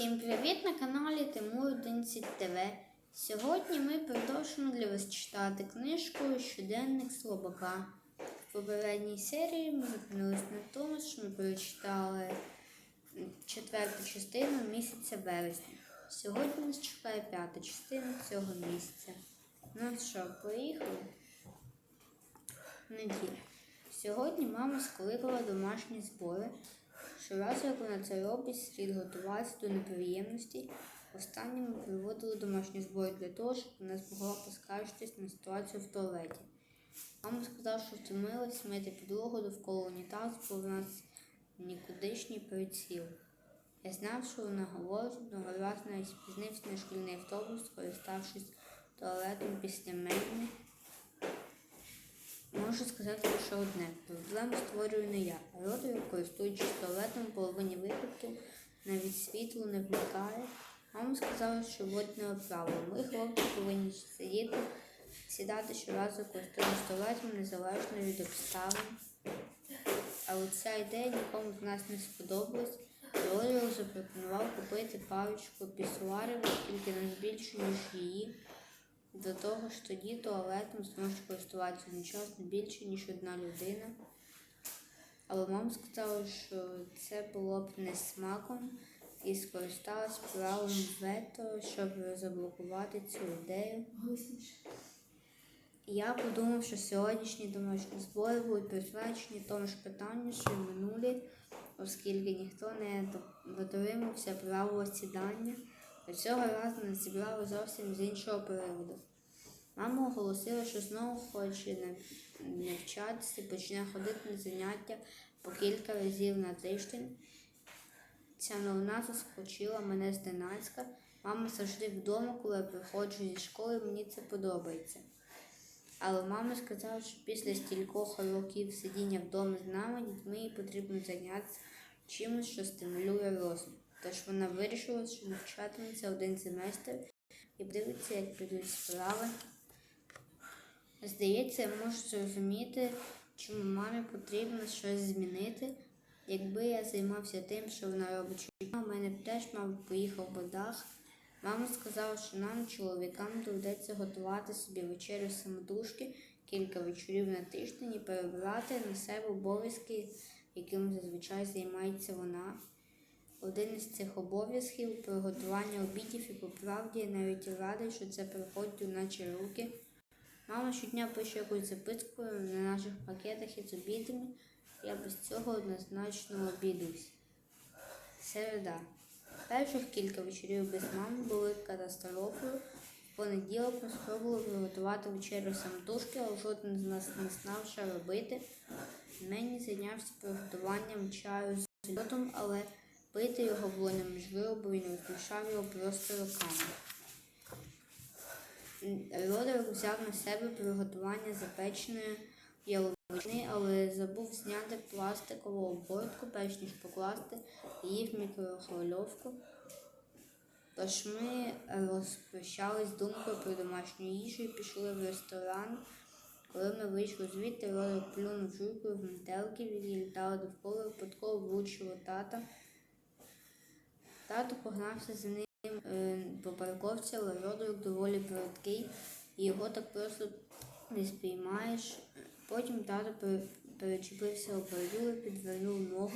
Всім привіт на каналі Тимур 11 ТВ. Сьогодні ми продовжуємо для вас читати книжку Щоденник Слобока. В попередній серії ми зупинилися на тому, що ми прочитали четверту частину місяця вересня. Сьогодні нас чекає п'ята частина цього місяця. Ну що, поїхали? Неділя. Сьогодні мама скликала домашні збори. Щоразу, як вона це робить, слід готуватися до неприємностей. Останнє ми проводили домашні збори для того, щоб вона змогла поскаржитись на ситуацію в туалеті. Мама сказала, що втомилась мити підлогу довкола унітазу, бо в нас нікудишній приціл. Я знав, що вона говорить, одного разу навіть спізнився на шкільний автобус, скориставшись туалетом після мене. Можу сказати лише одне. Проблему створюю не я. а Родою, користуючись туалетом, половині випадків навіть світло не вмикає. Мама сказала, що водне правило. Ми, хлопці, повинні сидіти, сідати щоразу, користуючись туалетом, незалежно від обставин. Але ця ідея нікому з нас не сподобалась. Родою запропонував купити парочку пісуарів, оскільки нас більше, ніж її. До того ж тоді туалетом зможуть користуватися одночасно більше, ніж одна людина. Але мама сказала, що це було б не смаком і скористалась правом вето, щоб заблокувати цю ідею. Я подумав, що сьогоднішні домашні збори будуть присвячені тому ж питанню, що й минулі, оскільки ніхто не дотримався правила сідання, а цього разу нас зібрали зовсім з іншого приводу. Мама оголосила, що знову хоче навчатися і почне ходити на заняття по кілька разів на тиждень. Ця новина заскочила мене зненацька. Мама завжди вдома, коли я приходжу зі школи, мені це подобається. Але мама сказала, що після стількох років сидіння вдома з нами, дітьми їй потрібно зайнятися чимось, що стимулює розум. Тож вона вирішила, що навчатиметься один семестр і подивиться, як підуть справи. Здається, я можу зрозуміти, чому мамі потрібно щось змінити. Якби я займався тим, що вона робить щодня, у мене б теж, мабуть, поїхав би дах. Мама сказала, що нам, чоловікам, доведеться готувати собі вечерю самотужки кілька вечорів на тиждень і перебирати на себе обов'язки, якими зазвичай займається вона. Один із цих обов'язків приготування обідів і по правді я навіть радий, що це приходить у наші руки. Мама щодня пише якусь записку на наших пакетах із обідами. Я без цього однозначно обідуюсь. Середа. Перших кілька вечорів без мами були катастрофою. В понеділок ми спробували приготувати вечерю самотужки, але жоден з нас не знав, що робити. Мені зайнявся приготуванням чаю з льодом, але пити його було неможливо, бо він розмішав його просто руками. Родер взяв на себе приготування запеченої яловичини, але забув зняти пластикову обгортку, перш ніж покласти її в мікрохвильовку. Тож ми розпрощались з думкою про домашню їжу і пішли в ресторан. Коли ми вийшли звідти, Родер плюнув жуйкою в метелки, які літали довкола, випадково влучило тата. Тато погнався за ним е, по парковці, але Родерик доволі прудкий, і його так просто не спіймаєш. Потім тато перечепився у бордюр підвернув ногу,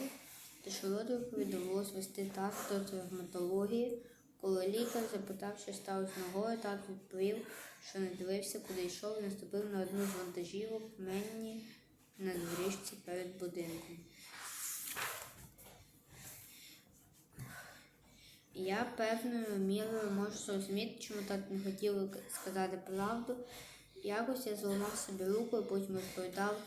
тож Родерикові довелось вести тата до травматології. Коли лікар запитав, що з ногою, тато відповів, що не дивився, куди йшов, і наступив на одну з вантажівок мені на доріжці перед будинком. Я певною мірою можу зрозуміти, чому тато не хотів сказати правду. Якось я зламав собі руку і потім розповідав,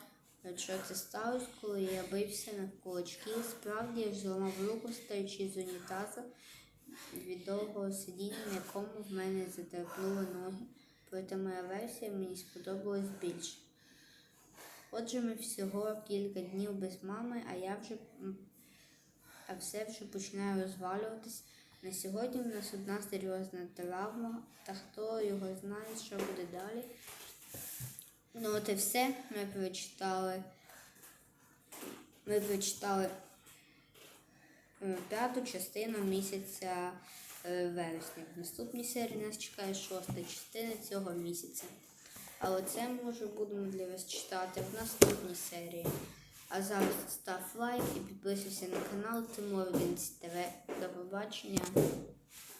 що це сталося, коли я бився на кулачки. Справді я ж зламав руку, стаючи з унітаза від довгого сидіння, на якому в мене затерпнули ноги. Проте моя версія мені сподобалась більше. Отже, ми всього кілька днів без мами, а я вже а все вже починає розвалюватись. На сьогодні в нас одна серйозна травма, та хто його знає, що буде далі. Ну от і все. Ми прочитали. Ми прочитали е, п'яту частину місяця е, вересня. В наступній серії нас чекає шоста частина цього місяця. Але це ми вже будемо для вас читати в наступній серії. А зараз став лайк і підписуйся на канал Тимур 11 ТВ. До побачення.